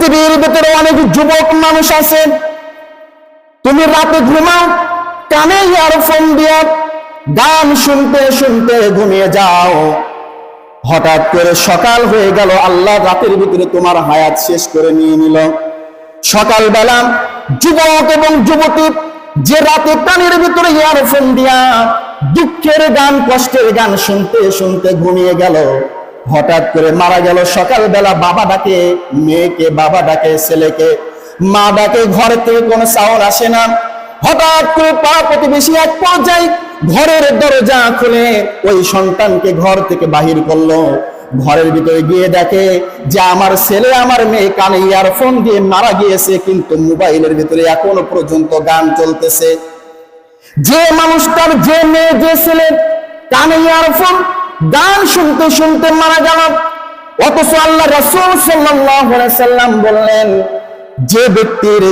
পৃথিবীর ভেতরে অনেক যুবক মানুষ আছে। তুমি রাতে ঘুমাও, কানে ইয়ারফোন দিয়ে গান শুনতে শুনতে ঘুমিয়ে যাও। হঠাৎ করে সকাল হয়ে গেল, আল্লাহ রাতের ভিতরে তোমার হায়াত শেষ করে নিয়ে নিল। সকালবেলা যুবক এবং যুবতী যে রাতে কানের ভিতরে ইয়ারফোন দিয়া দুঃখের গান, কষ্টের গান শুনতে শুনতে ঘুমিয়ে গেল। হঠাৎ করে মারা গেল সকালবেলা বাবা ডাকে, মেয়েকে, বাবা ডাকে, ছেলেকে। মা ডাকে, ঘর থেকে কোনো সাউন্ড আসে না। হঠাৎ করে পাড়া প্রতিবেশী এক পর্যায়ে ঘরের দরজা খুলে ওই সন্তানকে ঘর থেকে বাহির করল। ঘরের ভিতরে গিয়ে দেখে যে আমার ছেলে আমার মেয়ে কানে ইয়ারফোন দিয়ে মারা গিয়েছে, কিন্তু মোবাইলের ভিতরে এখনও পর্যন্ত গান চলতেছে। যে মানুষটার যে মেয়ে, যে ছেলে, কানে ইয়ারফোন গান শুনতে শুনতে মারা গেল। অথচ আল্লাহ রসুল সাল্লাম বললেন, যে ব্যক্তির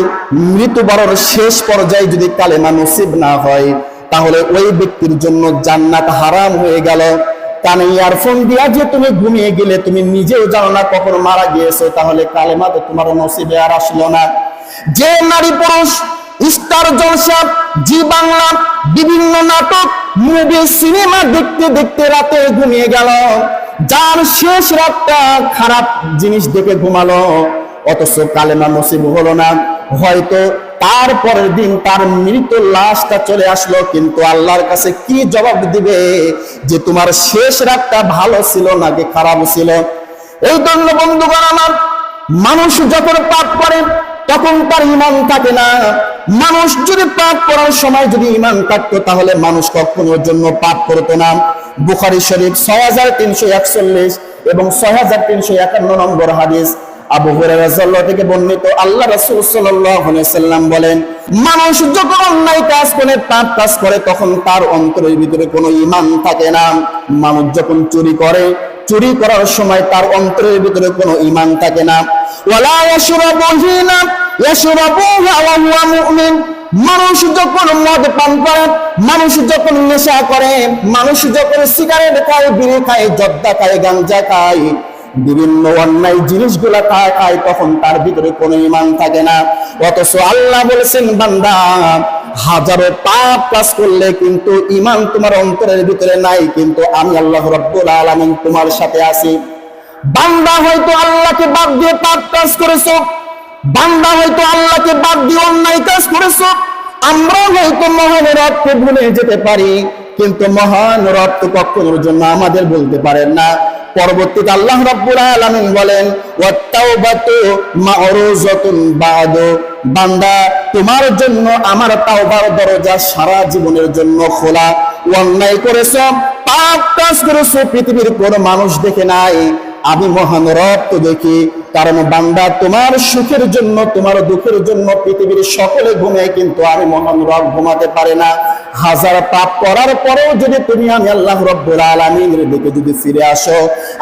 মৃত্যুবরণ শেষ পর্যায়ে যদি কালেমা নসিব না হয়, তাহলে ওই ব্যক্তির জন্য জান্নাত হারাম হয়ে গেল। কানে ইয়ারফোন দিয়া যে তুমি ঘুমিয়ে গেলে তুমি নিজেও জানো না কখন মারা গিয়েছো, তাহলে কালেমা তো তোমার নসিবে আর আসলো না। যে নারী পুরুষ স্টার জলসা জি বাংলা বিভিন্ন নাটক, মুভি, সিনেমা দেখতে দেখতে রাতে ঘুমিয়ে গেল। যার শেষ রাতটা খারাপ জিনিস দেখে ঘুমালো। অথচ কালেমা নসিব হলো না। হয়তো তারপরের দিন তার মৃত লাশটা চলে আসলো, কিন্তু আল্লাহর কাছে কি জবাব দিবে যে তোমার শেষ রাতটা ভালো ছিল নাকি খারাপ ছিল? এই জন্য বন্ধুগণ আমার, মানুষ যখন পাপ তখন তার ইমান থাকে না। মানুষ যদি পাপ করার সময় যদি ইমান থাকতো, তাহলে মানুষ কখনোর জন্য পাপ করতো না। বুখারি শরীফ ছয় হাজার তিনশো একচল্লিশ এবং ছয় হাজার তিনশো একান্ন নম্বর হাদিস। আবু হুরায়রা থেকে বর্ণিত আল্লাহ রাসূল সাল্লাল্লাহু আলাইহি বলেন, মানুষ যখন অন্যায় কাজ করে, পাপ কাজ করে, তখন তার অন্তরের ভিতরে কোনো ঈমান থাকে না। মানুষ যখন চুরি করে, চুরি করার সময় তার অন্তরের ভিতরে কোনো ঈমান থাকে না। ওয়ালা ইয়াশরাবু হিনা, ইয়াশরাবু ওয়া হুয়া মুমিন। মানুষ যখন মদ পান করে, মানুষ যখন নেশা করে, মানুষ যখন সিগারেট খায়, বিড়ি খায়, জর্দা খায়, গাঞ্জা খায় বিভিন্ন অন্যায় জিনিসগুলা খায় খায় তখন তার ভিতরে কোনো ইমান থাকে না। অথচ আল্লাহ বলেছেন, বান্দা, হাজারো পাপ কাজ করলে কিন্তু ইমান তোমার অন্তরের ভিতরে নাই, কিন্তু আমি আল্লাহ রব্বুল আলামিন তোমার সাথে আছি। বান্দা হয়তো আল্লাহকে বাদ দিয়ে পাপ কাজ করেছ, বান্দা হয়তো আল্লাহকে বাদ দিয়ে অন্যায় কাজ করেছ আমরা হয়তো মহান রবকে ভুলে যেতে পারি। কিন্তু মহান রব তো কখনোর জন্য আমাদের বলতে পারেন না। পরবর্তীতে আল্লাহ রাব্বুল আলামিন বলেন বান্দা, তোমার জন্য আমার তাওবার দরজা সারা জীবনের জন্য খোলা। অন্যায় করেছ, পাপ কাজ করেছ, পৃথিবীর কোন মানুষ দেখে নাই। আমি মহান রব তো দেখি। কারণ বান্দা, তোমার সুখের জন্য, তোমার দুঃখের জন্য পৃথিবীর সকলে ঘুমায় কিন্তু আমি মহান রব ঘুমাতে পারে না। হাজার পাপ করার পরেও যদি তুমি আমি আল্লাহ রব্বুল আলমিনের দিকে যদি ফিরে আসো,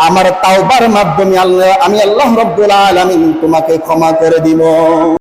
আমার তাওবার মাধ্যমে আল্লাহ, আমি আল্লাহ রব্বুল আলমিন তোমাকে ক্ষমা করে দিব।